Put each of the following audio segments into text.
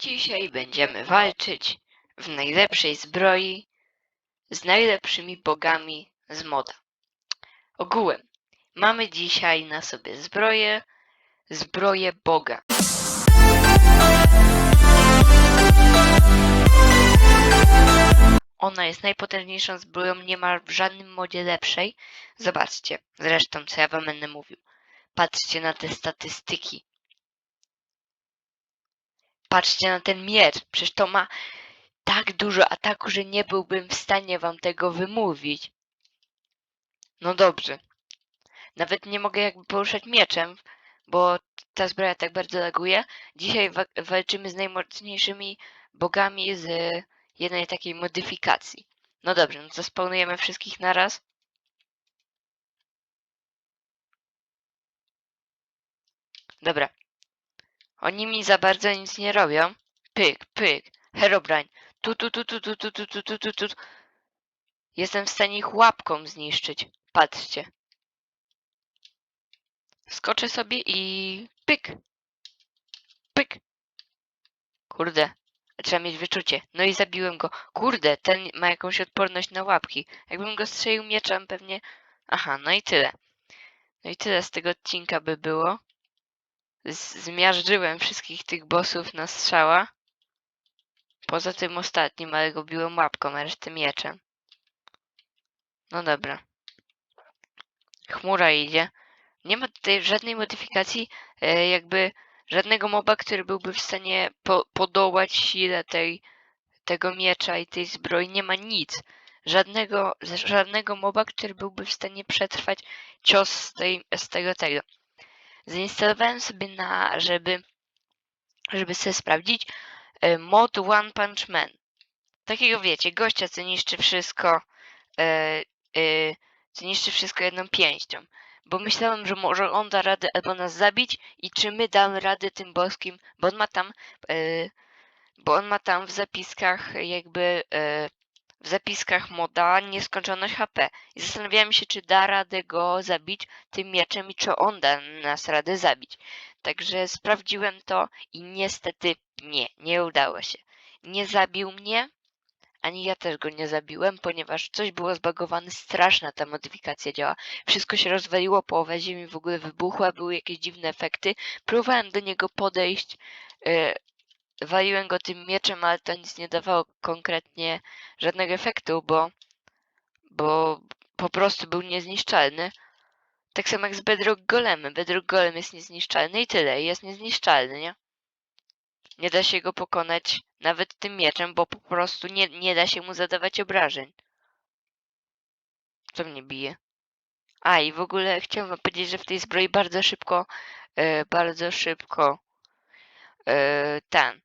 Dzisiaj będziemy walczyć w najlepszej zbroi z najlepszymi bogami z moda. Ogółem mamy dzisiaj na sobie zbroję, zbroję Boga. Ona jest najpotężniejszą zbroją, nie ma w żadnym modzie lepszej. Zobaczcie, zresztą co ja wam będę mówił. Patrzcie na te statystyki. Patrzcie na ten miecz, przecież to ma tak dużo ataku, że nie byłbym w stanie wam tego wymówić. No dobrze. Nawet nie mogę jakby poruszać mieczem, bo ta zbroja tak bardzo laguje. Dzisiaj wa- walczymy z najmocniejszymi bogami z jednej takiej modyfikacji. No dobrze, no to spełnujemy wszystkich naraz. Dobra. Oni mi za bardzo nic nie robią. Pyk, pyk. Herobrine. Tu, tu, tu, tu, tu, tu, tu, tu, tu, tu, tu. Jestem w stanie ich łapką zniszczyć. Patrzcie. Skoczę sobie i pyk. Pyk. Kurde. Trzeba mieć wyczucie. No i zabiłem go. Kurde, ten ma jakąś odporność na łapki. Jakbym go strzelił mieczem pewnie... Aha, no i tyle. No i tyle z tego odcinka by było. Zmiażdżyłem wszystkich tych bossów na strzała. Poza tym ostatnim, ale go biłem łapką, a resztę mieczem. No dobra. Chmura idzie. Nie ma tutaj żadnej modyfikacji, e, jakby żadnego moba, który byłby w stanie po podołać sile tej, tego miecza i tej zbroi. Nie ma nic. Żadnego, żadnego moba, który byłby w stanie przetrwać cios z, tej, z tego tego. Zainstalowałem sobie na, żeby, żeby sobie sprawdzić e, mod One Punch Man. Takiego wiecie, gościa, co niszczy wszystko, e, e, co niszczy wszystko jedną pięścią. Bo myślałem, że może on da radę albo nas zabić i czy my damy radę tym boskim, bo on ma tam, bo on ma tam w zapiskach jakby, w zapiskach moda nieskończoność HP. I zastanawiałem się, czy da radę go zabić tym mieczem i czy on da nas radę zabić. Także sprawdziłem to i niestety nie, nie udało się. Nie zabił mnie, ani ja też go nie zabiłem, ponieważ coś było zbagowane, straszna ta modyfikacja działa. Wszystko się rozwaliło, połowa ziemi w ogóle wybuchła, były jakieś dziwne efekty. Próbowałem do niego podejść, e, waliłem go tym mieczem, ale to nic nie dawało konkretnie żadnego efektu, bo, bo po prostu był niezniszczalny. Tak samo jak z Bedrock Golemem. Bedrock Golem jest niezniszczalny i tyle, jest niezniszczalny, nie? Nie da się go pokonać nawet tym mieczem, bo po prostu nie, nie da się mu zadawać obrażeń. Co mnie bije? A i w ogóle chciałem wam powiedzieć, że w tej zbroi bardzo szybko, e, bardzo szybko e, ten,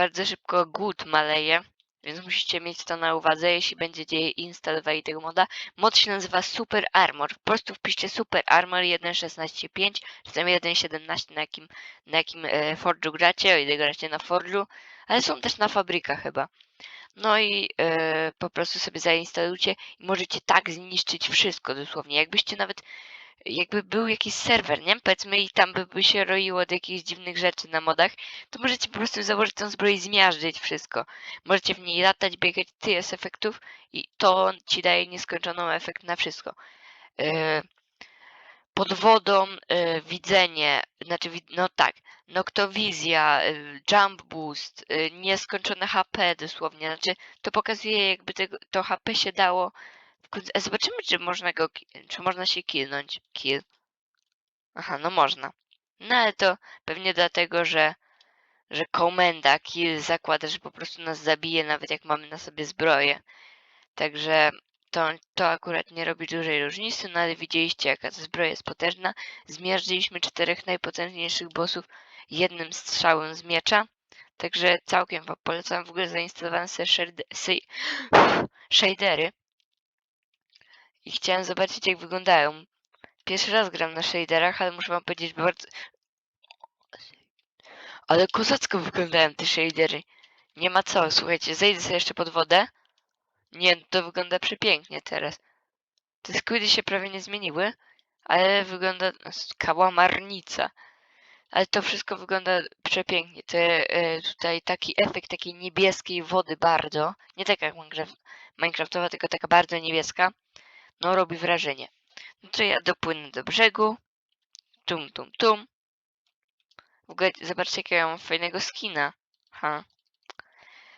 bardzo szybko głód maleje, więc musicie mieć to na uwadze, jeśli będziecie instalowali tego moda. Mod się nazywa Super Armor. Po prostu wpiszcie Super Armor 1.16.5, czy tam 1.17 na jakim, na jakim e, Forge'u gracie, o ile gracie na Forge'u, ale są też na fabrykach chyba. No i e, po prostu sobie zainstalujcie i możecie tak zniszczyć wszystko dosłownie. Jakbyście nawet, jakby był jakiś serwer, nie? Powiedzmy i tam by, by się roiło od jakichś dziwnych rzeczy na modach, to możecie po prostu założyć tą zbroję i zmiażdżyć wszystko. Możecie w niej latać, biegać, tyle z efektów i to ci daje nieskończoną efekt na wszystko. E, pod wodą e, widzenie, znaczy no tak, noktowizja, e, jump boost, nieskończone HP dosłownie, znaczy to pokazuje jakby to HP się dało e, zobaczymy czy można go, czy można się killnąć, kill. Aha, no można. No ale to pewnie dlatego, że że komenda kill zakłada, że po prostu nas zabije nawet jak mamy na sobie zbroję. Także to, to akurat nie robi dużej różnicy, no ale widzieliście jaka ta zbroja jest potężna. Zmiażdżyliśmy czterech najpotężniejszych bossów jednym strzałem z miecza. Także całkiem wam polecam. W ogóle zainstalowałem sobie shadery. I chciałem zobaczyć jak wyglądają. Pierwszy raz gram na shaderach, ale muszę wam powiedzieć bardzo... Ale kozacko wyglądają te shadery. Nie ma co, słuchajcie, zejdę sobie jeszcze pod wodę. Nie, to wygląda przepięknie teraz. Te skłydy się prawie nie zmieniły, ale wygląda kałamarnica. Ale to wszystko wygląda przepięknie. Te, e, tutaj taki efekt takiej niebieskiej wody bardzo, nie taka jak Minecraft, Minecraftowa, tylko taka bardzo niebieska, no robi wrażenie. No to ja dopłynę do brzegu. Tum, tum, tum. W ogóle zobaczcie, jakiego ja mam fajnego skina. Ha.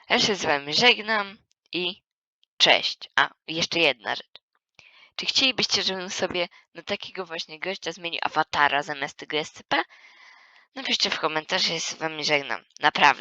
Ja się z wami żegnam i cześć. A, jeszcze jedna rzecz. Czy chcielibyście, żebym sobie na takiego właśnie gościa zmienił awatara zamiast tego SCP? Napiszcie w komentarzu, ja się z wami żegnam. Naprawdę.